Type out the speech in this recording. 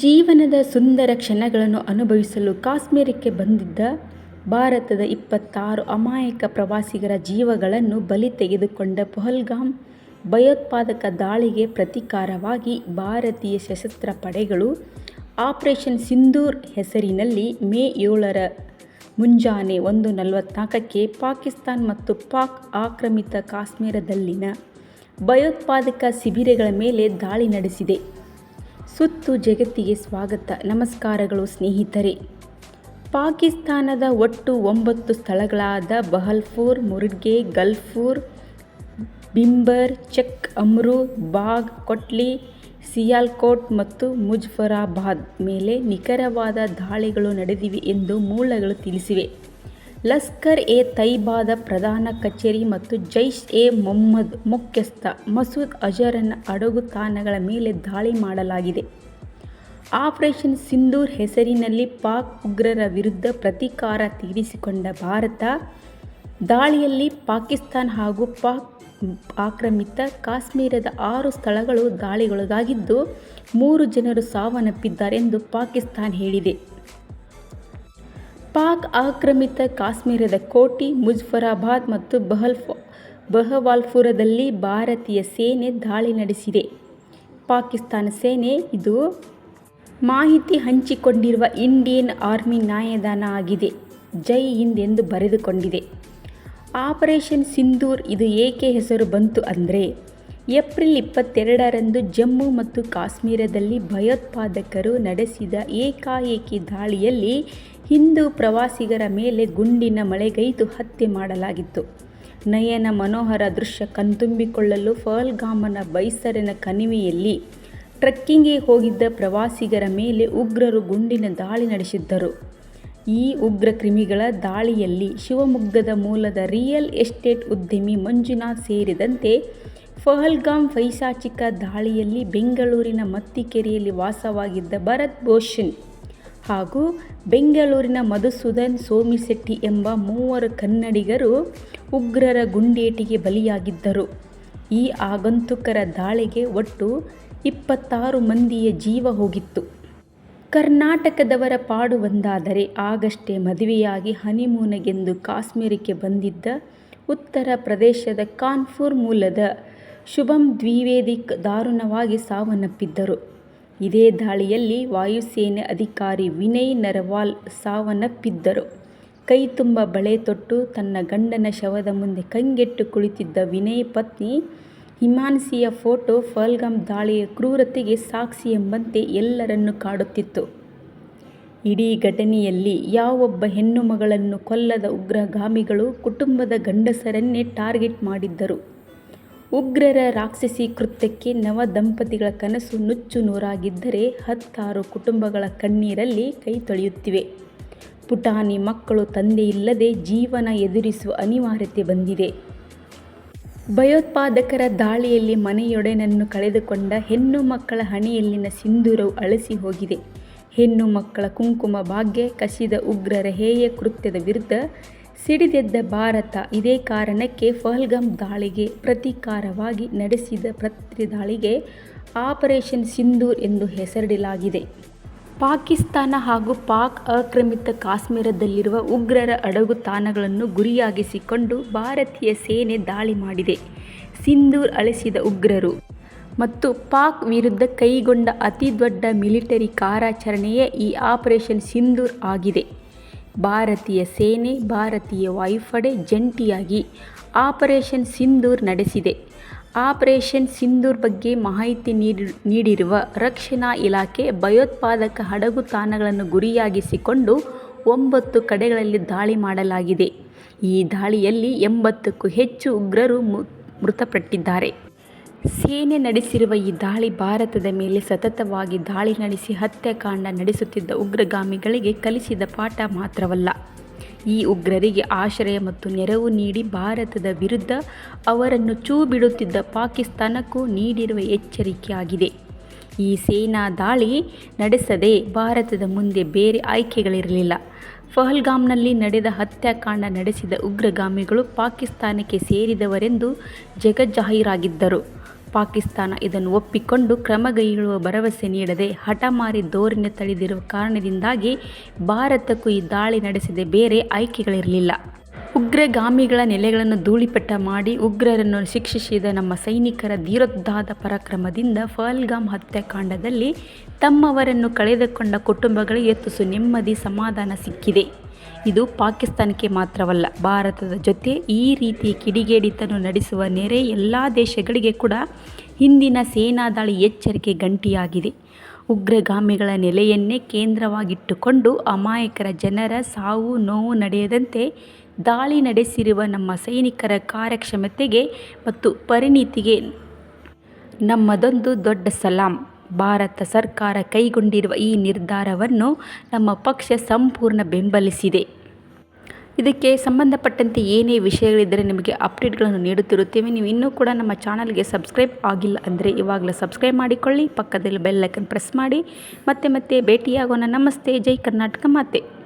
ಜೀವನದ ಸುಂದರ ಕ್ಷಣಗಳನ್ನು ಅನುಭವಿಸಲು ಕಾಶ್ಮೀರಕ್ಕೆ ಬಂದಿದ್ದ ಭಾರತದ ಇಪ್ಪತ್ತಾರು ಅಮಾಯಕ ಪ್ರವಾಸಿಗರ ಜೀವಗಳನ್ನು ಬಲಿ ತೆಗೆದುಕೊಂಡ ಪೊಹಲ್ಗಾಮ್ ಭಯೋತ್ಪಾದಕ ದಾಳಿಗೆ ಪ್ರತೀಕಾರವಾಗಿ ಭಾರತೀಯ ಸಶಸ್ತ್ರ ಪಡೆಗಳು ಆಪರೇಷನ್ ಸಿಂಧೂರ್ ಹೆಸರಿನಲ್ಲಿ ಮೇ ಏಳರ ಮುಂಜಾನೆ ಒಂದು ನಲವತ್ನಾಲ್ಕಕ್ಕೆ ಪಾಕಿಸ್ತಾನ್ ಮತ್ತು ಪಾಕ್ ಆಕ್ರಮಿತ ಕಾಶ್ಮೀರದಲ್ಲಿನ ಭಯೋತ್ಪಾದಕ ಶಿಬಿರಗಳ ಮೇಲೆ ದಾಳಿ ನಡೆಸಿದೆ. ಸುತ್ತು ಜಗತ್ತಿಗೆ ಸ್ವಾಗತ ನಮಸ್ಕಾರಗಳು ಸ್ನೇಹಿತರೆ. ಪಾಕಿಸ್ತಾನದ ಒಟ್ಟು ಒಂಬತ್ತು ಸ್ಥಳಗಳಾದ ಬಹಲ್ಪುರ್, ಮುರ್ಗೆ, ಗಲ್ಫೂರ್, ಬಿಂಬರ್, ಚಕ್ ಅಮ್ರು, ಬಾಗ್ ಕೊಟ್ಲಿ, ಸಿಯಾಲ್ಕೋಟ್ ಮತ್ತು ಮುಜಫರಾಬಾದ್ ಮೇಲೆ ನಿಖರವಾದ ದಾಳಿಗಳು ನಡೆದಿವೆ ಎಂದು ಮೂಲಗಳು ತಿಳಿಸಿವೆ. ಲಷ್ಕರ್ ಎ ತೈಬಾದ ಪ್ರಧಾನ ಕಚೇರಿ ಮತ್ತು ಜೈಷ್ ಎ ಮೊಹಮ್ಮದ್ ಮುಖ್ಯಸ್ಥ ಮಸೂದ್ ಅಜರನ್ನ ಅಡಗು ತಾಣಗಳ ಮೇಲೆ ದಾಳಿ ಮಾಡಲಾಗಿದೆ. ಆಪರೇಷನ್ ಸಿಂಧೂರ್ ಹೆಸರಿನಲ್ಲಿ ಪಾಕ್ ಉಗ್ರರ ವಿರುದ್ಧ ಪ್ರತೀಕಾರ ತೀರಿಸಿಕೊಂಡ ಭಾರತ, ದಾಳಿಯಲ್ಲಿ ಪಾಕಿಸ್ತಾನ ಹಾಗೂ ಪಾಕ್ ಆಕ್ರಮಿತ ಕಾಶ್ಮೀರದ ಆರು ಸ್ಥಳಗಳು ದಾಳಿಗೊಳಗಾಗಿದ್ದು, ಮೂರು ಜನರು ಸಾವನ್ನಪ್ಪಿದ್ದಾರೆಂದು ಪಾಕಿಸ್ತಾನ ಹೇಳಿದೆ. ಪಾಕ್ ಆಕ್ರಮಿತ ಕಾಶ್ಮೀರದ ಕೋಟಿ, ಮುಜಫರಾಬಾದ್ ಮತ್ತು ಬಹವಾಲ್ಪುರದಲ್ಲಿ ಭಾರತೀಯ ಸೇನೆ ದಾಳಿ ನಡೆಸಿದೆ. ಪಾಕಿಸ್ತಾನ ಸೇನೆ ಇದು ಮಾಹಿತಿ ಹಂಚಿಕೊಂಡಿರುವ ಇಂಡಿಯನ್ ಆರ್ಮಿ ನ್ಯಾಯದಾನ ಆಗಿದೆ. ಜೈ ಹಿಂದ್ ಎಂದು ಬರೆದುಕೊಂಡಿದೆ. ಆಪರೇಷನ್ ಸಿಂಧೂರ್ ಇದು ಏಕೆ ಹೆಸರು ಬಂತು ಅಂದ್ರೆ, ಏಪ್ರಿಲ್ ಇಪ್ಪತ್ತೆರಡರಂದು ಜಮ್ಮು ಮತ್ತು ಕಾಶ್ಮೀರದಲ್ಲಿ ಭಯೋತ್ಪಾದಕರು ನಡೆಸಿದ ಏಕಾಏಕಿ ದಾಳಿಯಲ್ಲಿ ಹಿಂದೂ ಪ್ರವಾಸಿಗರ ಮೇಲೆ ಗುಂಡಿನ ಮಳೆಗೈದು ಹತ್ಯೆ ಮಾಡಲಾಗಿತ್ತು. ನಯನ ಮನೋಹರ ದೃಶ್ಯ ಕಣ್ತುಂಬಿಕೊಳ್ಳಲು ಫಲ್ಗಾಮನ ಬೈಸರಿನ ಕಣಿವೆಯಲ್ಲಿ ಟ್ರೆಕ್ಕಿಂಗ್ಗೆ ಹೋಗಿದ್ದ ಪ್ರವಾಸಿಗರ ಮೇಲೆ ಉಗ್ರರು ಗುಂಡಿನ ದಾಳಿ ನಡೆಸಿದ್ದರು. ಈ ಉಗ್ರ ಕ್ರಿಮಿಗಳ ದಾಳಿಯಲ್ಲಿ ಶಿವಮೊಗ್ಗದ ಮೂಲದ ರಿಯಲ್ ಎಸ್ಟೇಟ್ ಉದ್ಯಮಿ ಮಂಜುನಾಥ್ ಸೇರಿದಂತೆ ಪಹಲ್ಗಾಮ್ ಪೈಶಾಚಿಕ ದಾಳಿಯಲ್ಲಿ ಬೆಂಗಳೂರಿನ ಮತ್ತಿಕೆರೆಯಲ್ಲಿ ವಾಸವಾಗಿದ್ದ ಭರತ್ ಭೂಷಣ್ ಹಾಗೂ ಬೆಂಗಳೂರಿನ ಮಧುಸೂದನ್ ಸೋಮಿಶೆಟ್ಟಿ ಎಂಬ ಮೂವರು ಕನ್ನಡಿಗರು ಉಗ್ರರ ಗುಂಡೇಟಿಗೆ ಬಲಿಯಾಗಿದ್ದರು. ಈ ಆಗಂತುಕರ ದಾಳಿಗೆ ಒಟ್ಟು ಇಪ್ಪತ್ತಾರು ಮಂದಿಯ ಜೀವ ಹೋಗಿತ್ತು. ಕರ್ನಾಟಕದವರ ಪಾಡು ಒಂದಾದರೆ ಆಗಷ್ಟೇ ಮದುವೆಯಾಗಿ ಹನಿಮೂನಗೆಂದು ಕಾಶ್ಮೀರಕ್ಕೆ ಬಂದಿದ್ದ ಉತ್ತರ ಪ್ರದೇಶದ ಕಾನ್ಪುರ್ ಮೂಲದ ಶುಭಮ್ ದ್ವಿವೇದಿಕ್ ದಾರುಣವಾಗಿ ಸಾವನ್ನಪ್ಪಿದ್ದರು. ಇದೇ ದಾಳಿಯಲ್ಲಿ ವಾಯುಸೇನೆ ಅಧಿಕಾರಿ ವಿನಯ್ ನರವಾಲ್ ಸಾವನ್ನಪ್ಪಿದ್ದರು. ಕೈತುಂಬ ಬಳೆ ತೊಟ್ಟು ತನ್ನ ಗಂಡನ ಶವದ ಮುಂದೆ ಕಂಗೆಟ್ಟು ಕುಳಿತಿದ್ದ ವಿನಯ್ ಪತ್ನಿ, ಹಿಮಾನ್ಸಿಯ ಫೋಟೋ ಪಹಲ್ಗಾಮ್ ದಾಳಿಯ ಕ್ರೂರತೆಗೆ ಸಾಕ್ಷಿ ಎಂಬಂತೆ ಎಲ್ಲರನ್ನೂ ಕಾಡುತ್ತಿತ್ತು. ಇಡೀ ಘಟನೆಯಲ್ಲಿ ಯಾವೊಬ್ಬ ಹೆಣ್ಣುಮಗಳನ್ನೂ ಕೊಲ್ಲದ ಉಗ್ರಗಾಮಿಗಳು ಕುಟುಂಬದ ಗಂಡಸರನ್ನೇ ಟಾರ್ಗೆಟ್ ಮಾಡಿದ್ದರು. ಉಗ್ರರ ರಾಕ್ಷಸಿ ಕೃತ್ಯಕ್ಕೆ ನವ ದಂಪತಿಗಳ ಕನಸು ನುಚ್ಚು ನೂರಾಗಿದ್ದರೆ ಹತ್ತಾರು ಕುಟುಂಬಗಳ ಕಣ್ಣೀರಲ್ಲಿ ಕೈತೊಳೆಯುತ್ತಿವೆ. ಪುಟಾಣಿ ಮಕ್ಕಳು ತಂದೆಯಿಲ್ಲದೆ ಜೀವನ ಎದುರಿಸುವ ಅನಿವಾರ್ಯತೆ ಬಂದಿದೆ. ಭಯೋತ್ಪಾದಕರ ದಾಳಿಯಲ್ಲಿ ಮನೆಯೊಡೆನನ್ನು ಕಳೆದುಕೊಂಡ ಹೆಣ್ಣು ಮಕ್ಕಳ ಹಣೆಯಲ್ಲಿನ ಸಿಂಧೂರವು ಅಳಸಿ ಹೋಗಿದೆ. ಹೆಣ್ಣು ಮಕ್ಕಳ ಕುಂಕುಮ ಭಾಗ್ಯ ಕಸಿದ ಉಗ್ರರ ಹೇಯ ಕೃತ್ಯದ ವಿರುದ್ಧ ಸಿಡಿದೆದ್ದ ಭಾರತ ಇದೇ ಕಾರಣಕ್ಕೆ ಫಹಲ್ಗಮ್ ದಾಳಿಗೆ ಪ್ರತೀಕಾರವಾಗಿ ನಡೆಸಿದ ಪ್ರತಿದಾಳಿಗೆ ಆಪರೇಷನ್ ಸಿಂಧೂರ್ ಎಂದು ಹೆಸರಿಡಲಾಗಿದೆ. ಪಾಕಿಸ್ತಾನ ಹಾಗೂ ಪಾಕ್ ಆಕ್ರಮಿತ ಕಾಶ್ಮೀರದಲ್ಲಿರುವ ಉಗ್ರರ ಅಡಗು ತಾಣಗಳನ್ನು ಗುರಿಯಾಗಿಸಿಕೊಂಡು ಭಾರತೀಯ ಸೇನೆ ದಾಳಿ ಮಾಡಿದೆ. ಸಿಂಧೂರ್ ಅಳಿಸಿದ ಉಗ್ರರು ಮತ್ತು ಪಾಕ್ ವಿರುದ್ಧ ಕೈಗೊಂಡ ಅತಿದೊಡ್ಡ ಮಿಲಿಟರಿ ಕಾರ್ಯಾಚರಣೆಯೇ ಈ ಆಪರೇಷನ್ ಸಿಂಧೂರ್ ಆಗಿದೆ. ಭಾರತೀಯ ಸೇನೆ, ಭಾರತೀಯ ವಾಯುಪಡೆ ಜಂಟಿಯಾಗಿ ಆಪರೇಷನ್ ಸಿಂಧೂರ್ ನಡೆಸಿದೆ. ಆಪರೇಷನ್ ಸಿಂಧೂರ್ ಬಗ್ಗೆ ಮಾಹಿತಿ ನೀಡಿರುವ ರಕ್ಷಣಾ ಇಲಾಖೆ, ಭಯೋತ್ಪಾದಕ ಹಡಗು ತಾಣಗಳನ್ನು ಗುರಿಯಾಗಿಸಿಕೊಂಡು ಒಂಬತ್ತು ಕಡೆಗಳಲ್ಲಿ ದಾಳಿ ಮಾಡಲಾಗಿದೆ. ಈ ದಾಳಿಯಲ್ಲಿ ಎಂಬತ್ತಕ್ಕೂ ಹೆಚ್ಚು ಉಗ್ರರು ಮೃತಪಟ್ಟಿದ್ದಾರೆ. ಸೇನೆ ನಡೆಸಿರುವ ಈ ದಾಳಿ ಭಾರತದ ಮೇಲೆ ಸತತವಾಗಿ ದಾಳಿ ನಡೆಸಿ ಹತ್ಯಾಕಾಂಡ ನಡೆಸುತ್ತಿದ್ದ ಉಗ್ರಗಾಮಿಗಳಿಗೆ ಕಲಿಸಿದ ಪಾಠ ಮಾತ್ರವಲ್ಲ, ಈ ಉಗ್ರರಿಗೆ ಆಶ್ರಯ ಮತ್ತು ನೆರವು ನೀಡಿ ಭಾರತದ ವಿರುದ್ಧ ಅವರನ್ನು ಚೂ ಬಿಡುತ್ತಿದ್ದ ಪಾಕಿಸ್ತಾನಕ್ಕೂ ನೀಡಿರುವ ಎಚ್ಚರಿಕೆಯಾಗಿದೆ. ಈ ಸೇನಾ ದಾಳಿ ನಡೆಸದೆ ಭಾರತದ ಮುಂದೆ ಬೇರೆ ಆಯ್ಕೆಗಳಿರಲಿಲ್ಲ. ಫಹಲ್ಗಾಮ್ನಲ್ಲಿ ನಡೆದ ಹತ್ಯಾಕಾಂಡ ನಡೆಸಿದ ಉಗ್ರಗಾಮಿಗಳು ಪಾಕಿಸ್ತಾನಕ್ಕೆ ಸೇರಿದವರೆಂದು ಜಗಜ್ಜಾಹೀರಾಗಿದ್ದರು. ಪಾಕಿಸ್ತಾನ ಇದನ್ನು ಒಪ್ಪಿಕೊಂಡು ಕ್ರಮಗೈಗೊಳ್ಳುವ ಭರವಸೆ ನೀಡದೆ ಹಠಮಾರಿ ಧೋರಣೆ ತಳೆದಿರುವ ಕಾರಣದಿಂದಾಗಿ ಭಾರತಕ್ಕೂ ಈ ದಾಳಿ ನಡೆಸಿದೆ ಬೇರೆ ಆಯ್ಕೆಗಳಿರಲಿಲ್ಲ. ಉಗ್ರಗಾಮಿಗಳ ನೆಲೆಗಳನ್ನು ಧೂಳಿಪಟ್ಟ ಮಾಡಿ ಉಗ್ರರನ್ನು ಶಿಕ್ಷಿಸಿದ ನಮ್ಮ ಸೈನಿಕರ ಧೀರೋದ್ಧಾದ ಪರಾಕ್ರಮದಿಂದ ಫಲ್ಗಾಮ್ ಹತ್ಯಾಕಾಂಡದಲ್ಲಿ ತಮ್ಮವರನ್ನು ಕಳೆದುಕೊಂಡ ಕುಟುಂಬಗಳಿಗೆ ತುಸು ನೆಮ್ಮದಿ, ಸಮಾಧಾನ ಸಿಕ್ಕಿದೆ. ಇದು ಪಾಕಿಸ್ತಾನಕ್ಕೆ ಮಾತ್ರವಲ್ಲ, ಭಾರತದ ಜೊತೆ ಈ ರೀತಿ ಕಿಡಿಗೇಡಿತನ ನಡೆಸುವ ನೆರೆ ಎಲ್ಲ ದೇಶಗಳಿಗೆ ಕೂಡ ಹಿಂದಿನ ಸೇನಾ ದಾಳಿ ಎಚ್ಚರಿಕೆ ಗಂಟಿಯಾಗಿದೆ ಉಗ್ರಗಾಮಿಗಳ ನೆಲೆಯನ್ನೇ ಕೇಂದ್ರವಾಗಿಟ್ಟುಕೊಂಡು ಅಮಾಯಕರ ಜನರ ಸಾವು-ನೋವು ನಡೆಯದಂತೆ ದಾಳಿ ನಡೆಸಿರುವ ನಮ್ಮ ಸೈನಿಕರ ಕಾರ್ಯಕ್ಷಮತೆಗೆ ಮತ್ತು ಪರಿಣಿತಿಗೆ ನಮ್ಮದೊಂದು ದೊಡ್ಡ ಸಲಾಂ. ಭಾರತ ಸರ್ಕಾರ ಕೈಗೊಂಡಿರುವ ಈ ನಿರ್ಧಾರವನ್ನು ನಮ್ಮ ಪಕ್ಷ ಸಂಪೂರ್ಣ ಬೆಂಬಲಿಸಿದೆ. ಇದಕ್ಕೆ ಸಂಬಂಧಪಟ್ಟಂತೆ ಏನೇ ವಿಷಯಗಳಿದ್ದರೆ ನಿಮಗೆ ಅಪ್ಡೇಟ್ಗಳನ್ನು ನೀಡುತ್ತಿರುತ್ತೇವೆ. ನೀವು ಇನ್ನೂ ಕೂಡ ನಮ್ಮ ಚಾನಲ್ಗೆ ಸಬ್ಸ್ಕ್ರೈಬ್ ಆಗಿಲ್ಲ ಅಂದರೆ ಇವಾಗಲೇ ಸಬ್ಸ್ಕ್ರೈಬ್ ಮಾಡಿಕೊಳ್ಳಿ. ಪಕ್ಕದಲ್ಲಿ ಬೆಲ್ಲೈಕನ್ ಪ್ರೆಸ್ ಮಾಡಿ. ಮತ್ತೆ ಮತ್ತೆ ಭೇಟಿಯಾಗೋಣ. ನಮಸ್ತೆ. ಜೈ ಕರ್ನಾಟಕ ಮಾತೆ